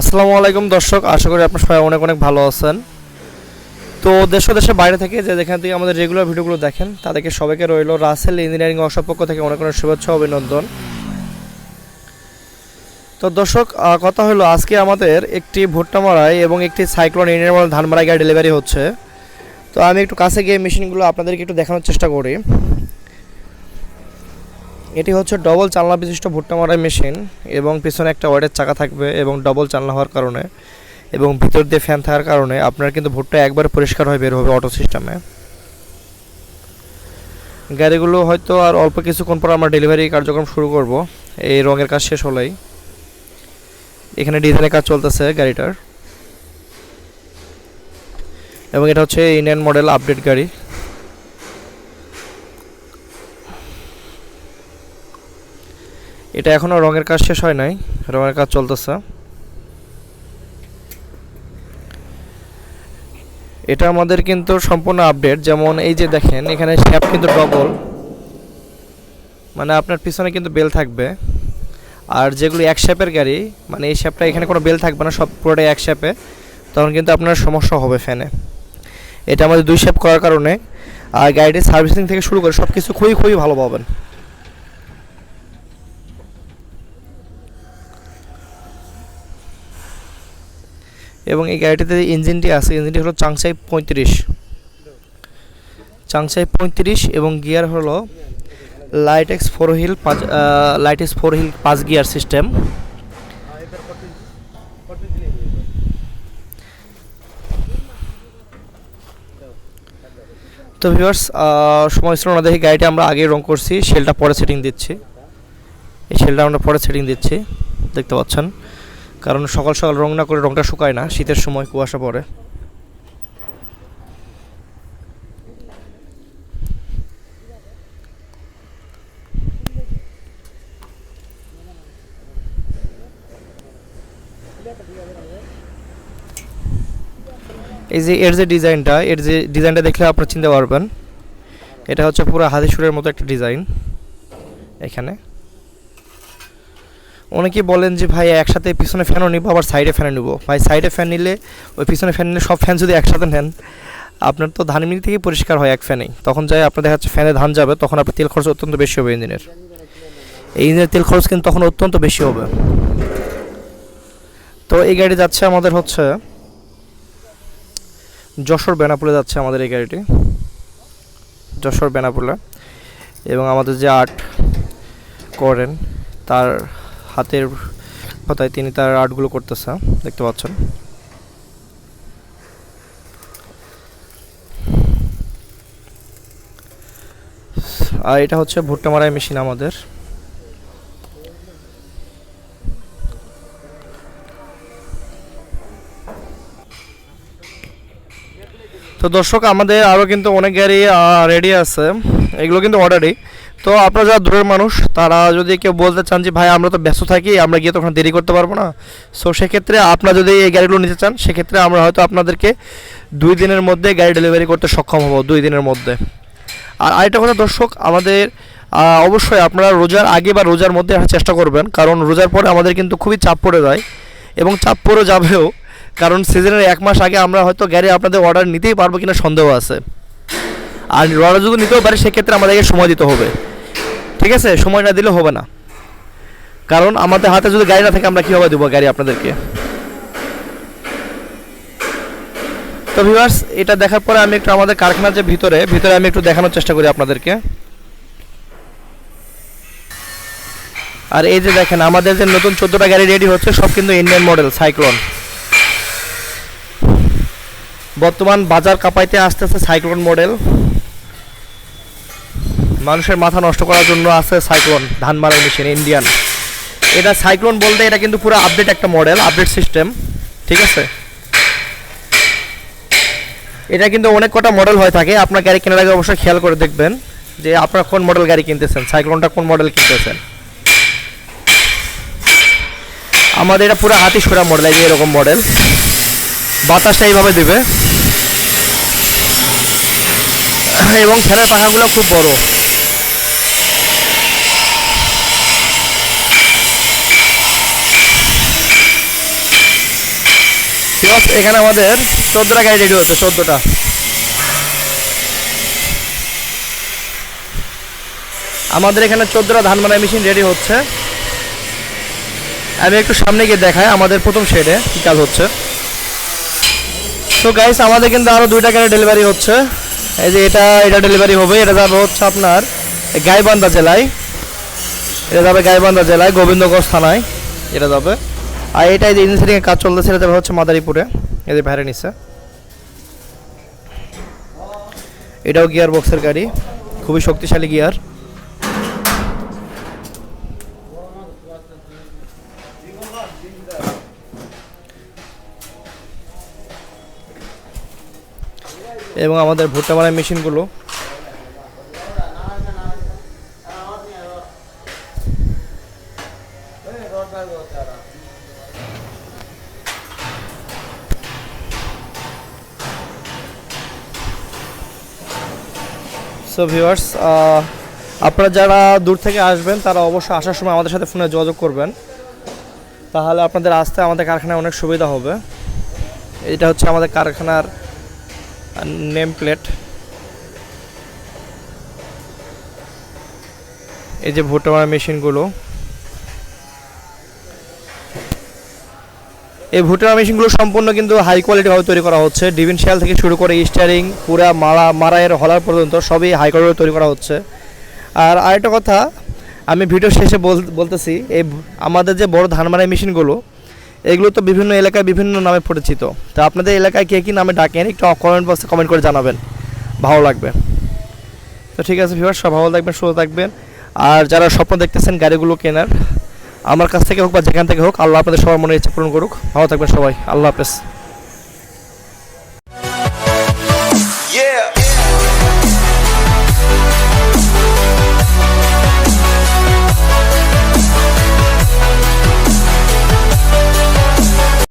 আসসালামু আলাইকুম দর্শক, আশা করি আপনার সবাই অনেক অনেক ভালো আছেন। তো দেশ দেশের বাইরে থেকে যে যেখান থেকে আমাদের রেগুলার ভিডিওগুলো দেখেন, তাদেরকে সবাইকে রইল রাসেল ইঞ্জিনিয়ারিং ওয়ার্কশপ পক্ষ থেকে অনেক অনেক শুভেচ্ছা অভিনন্দন। তো দর্শক কথা হলো আজকে আমাদের একটি ভুট্টা মারাই এবং একটি সাইক্লোন মডেল ধান মারাই গাড়ি ডেলিভারি হচ্ছে। তো আমি একটু কাছে গিয়ে মেশিনগুলো আপনাদেরকে একটু দেখানোর চেষ্টা করি। এটি হচ্ছে ডবল চালনা বিশিষ্ট ভুট্টা মারাই মেশিন এবং পিছনে একটা ওয়ার্ডের চাকা থাকবে এবং ডবল চালনা হওয়ার কারণে এবং ভিতর দিয়ে ফ্যান থাকার কারণে আপনার কিন্তু ভুট্টা একবার পরিষ্কার হয়ে বের হবে অটো সিস্টেমে গাড়িগুলো হয়তো আর অল্প কিছুক্ষণ পর আমরা ডেলিভারি কার্যক্রম শুরু করব। এই রঙের কাজ শেষ হলেই। এখানে ডিজাইনের কাজ চলতেছে গাড়িটার। এবং এটা হচ্ছে ইন্ডিয়ান মডেল আপডেট গাড়ি। এটা এখনও রঙের কাজ শেষ হয় নাই, রঙের কাজ চলতেছে। এটা আমাদের কিন্তু সম্পূর্ণ আপডেট, যেমন এই যে দেখেন, এখানে শ্যাপ কিন্তু ডবল মানে আপনার পিছনে কিন্তু বেল থাকবে। আর যেগুলো এক শ্যাপের গাড়ি মানে এই শ্যাপটা এখানে কোনো বেল থাকবে না, সব পুরোটাই এক শ্যাপে তখন কিন্তু আপনার সমস্যা হবে ফ্যানে এটা আমাদের দুই শ্যাপ করার কারণে, আর গাড়িটির সার্ভিসিং থেকে শুরু করে সব কিছু খুবই খুবই ভালো পাবেন। এবং এই গাড়িটিতে যে ইঞ্জিনটি আছে, ইঞ্জিনটি হলো চাংসাই পঁয়ত্রিশ। চাংসাই পঁয়ত্রিশ এবং গিয়ার হলো লাইটেক্স ফোর হিল পাঁচ লাইটেক্স ফোর হিল পাঁচ গিয়ার সিস্টেম। তো ভিউয়ার্স সময় ছিল না দেখি গাড়িটা আমরা আগে রং করছি শেলটা পরে সেটিং দিচ্ছি। এই শেলটা আমরা পরে সেটিং দিচ্ছি, দেখতে পাচ্ছেন। কারণ সকাল সকাল রং না করে রংটা শুকায় না, শীতের সময় কুয়াশা পড়ে। এই যে এর যে ডিজাইনটা, এর যে ডিজাইনটা দেখলে আপনারা চিনতে পারবেন। এটা হচ্ছে পুরো হাতি সুরের মতো একটা ডিজাইন। এখানে। অনেকেই বলেন যে, ভাই, একসাথে পিছনে ফ্যানও নিবো, আবার সাইডে ফ্যান নিবো। ভাই সাইডে ফ্যান নিলে, ওই পিছনে ফ্যান নিলে সব ফ্যান যদি একসাথে নেন, আপনার তো ধান মিল থেকেই পরিষ্কার হয় এক ফ্যানেই তখন যাই আপনার দেখা যাচ্ছে ফ্যানে ধান যাবে, তখন আপনার তেল খরচ অত্যন্ত বেশি হবে ইঞ্জিনের। এই ইঞ্জিনের তেল খরচ কিন্তু তখন অত্যন্ত বেশি হবে। তো এই গাড়ি যাচ্ছে আমাদের হচ্ছে, যশোর বেনাপুলে যাচ্ছে আমাদের এই গাড়িটি। যশোর বেনাপুলে। এবং আমাদের যে আর্ট করেন, তার হাতের পাতায় তিনি তার আর্টগুলো করতেছে, দেখতে পাচ্ছেন। আর এটা হচ্ছে ভুট্টা মারাই মেশিন আমাদের। তো দর্শক, আমাদের আরও কিন্তু অনেক গাড়ি রেডি আছে। এগুলো কিন্তু অর্ডারই তো আপনারা যারা দূরের মানুষ, তারা যদি কেউ বলতে চান যে, ভাই, আমরা তো ব্যস্ত থাকি, আমরা গিয়ে তখন দেরি করতে পারব না। সো সেক্ষেত্রে আপনারা যদি এই গাড়িগুলো নিতে চান, সেক্ষেত্রে আমরা হয়তো আপনাদেরকে দুই দিনের মধ্যে গাড়ি ডেলিভারি করতে সক্ষম হব, দুই দিনের মধ্যে। আর আরেকটা কথা দর্শক, আমাদের অবশ্যই আপনারা রোজার আগে বা রোজার মধ্যে আসার চেষ্টা করবেন, কারণ রোজার পরে আমাদের কিন্তু খুবই চাপ পড়ে যায়। এবং চাপ পড়ে যাবেও কারণ সিজনের এক মাস আগে আমরা হয়তো গাড়ি আপনাদের অর্ডার নিতেই পারব কিনা সন্দেহ আছে। আর অর্ডার যদি নিতেও পারি, সেক্ষেত্রে আমাদেরকে সময় দিতে হবে। ঠিক আছে? সময় না দিলে হবে না। কারণ আমাদের হাতে যদি গাড়ি না থাকে, আমরা কীভাবে দেবো গাড়ি আপনাদেরকে? তো ভিউয়ার্স এটা দেখার পরে আমি একটু আমাদের কারখানার যে ভিতরে ভিতরে আমি একটু দেখানোর চেষ্টা করি আপনাদেরকে। আর এই যে দেখেন, আমাদের যে নতুন চোদ্দোটা গাড়ি রেডি হচ্ছে, সব কিন্তু ইন্ডিয়ান মডেল সাইক্লোন বর্তমান বাজার কাঁপাইতে আসতেছে সাইক্লোন মডেল। মানুষের মাথা নষ্ট করার জন্য আছে সাইক্লোন ধান মারার মেশিন, ইন্ডিয়ান। এটা সাইক্লোন বলতে এটা কিন্তু পুরো আপডেট একটা মডেল আপডেট সিস্টেম ঠিক আছে? এটা কিন্তু অনেক কটা মডেল হয়ে থাকে, আপনার গাড়ি কেনার আগে অবশ্যই খেয়াল করে দেখবেন যে আপনার কোন মডেল গাড়ি কিনতেছেন, সাইক্লোনটা কোন মডেল কিনতেছেন। আমাদের এটা পুরো হাতি সোরা মডেল এরকম মডেল। বাতাসটা এইভাবে দেবে। এবং ফ্যানের পাখাগুলো খুব বড়। এখানে আমাদের চোদ্দোটা গাড়ি রেডি হচ্ছে চোদ্দোটা। আমাদের এখানে চোদ্দোটা ধান মারাই মেশিন রেডি হচ্ছে। আমি একটু সামনে গিয়ে দেখাই, আমাদের প্রথম শেডে কী কাজ হচ্ছে। তো গাইস আমাদের কিন্তু আরও দুইটা গাড়ি ডেলিভারি হচ্ছে। এই যে এটা এটা ডেলিভারি হবে এটা যাবে হচ্ছে আপনার গাইবান্ধা জেলায়। এটা যাবে গাইবান্ধা জেলায়, গোবিন্দগঞ্জ থানায়। এটা যাবে। আর এটা এই যে ইঞ্জিনিয়ারিং কাজ চলতেছে, এটা যাবে হচ্ছে মাদারীপুরে। এদের বাইরে নিচ্ছে এটাও গিয়ার বক্সের গাড়ি। খুবই শক্তিশালী গিয়ার এবং আমাদের ভুট্টা মারাই মেশিনগুলো। সো ভিউয়ার্স আপনারা যারা দূর থেকে আসবেন, তারা অবশ্যই আসার সময় আমাদের সাথে ফোনে যোগাযোগ করবেন। তাহলে আপনাদের আসতে আমাদের কারখানায় অনেক সুবিধা হবে। এটা হচ্ছে আমাদের কারখানার নেম প্লেট এই যে ভুট্টা মারা মেশিনগুলো। এই ভুট্টা মেশিনগুলো সম্পূর্ণ কিন্তু হাই কোয়ালিটিভাবে তৈরি করা হচ্ছে। ডিভিনশিয়াল থেকে শুরু করে স্টারিং পুরা মারা মারায়ের হলার পর্যন্ত সবই হাই কোয়ালিটি তৈরি করা হচ্ছে। আর আরেকটা কথা, আমি ভিডিও শেষে বল- বলতেছি, এই আমাদের যে বড় ধান মারাই মেশিনগুলো এগুলো তো বিভিন্ন এলাকায় বিভিন্ন নামে পরিচিত। তা আপনাদের এলাকায় কে কী নামে ডাকেন? একটু কমেন্ট বক্সে কমেন্ট করে জানাবেন। ভালো লাগবে। তো ঠিক আছে ভিউয়ার সব ভালো থাকবেন, সুস্থ থাকবেন। আর যারা স্বপ্ন দেখতেছেন গাড়িগুলো কেনার, আমার কাছ থেকে হোক বা যেখান থেকে হোক, আল্লাহ আপনাদের সবার মনে ইচ্ছা পূরণ করুক। ভালো থাকবেন সবাই। আল্লাহ হাফেজ।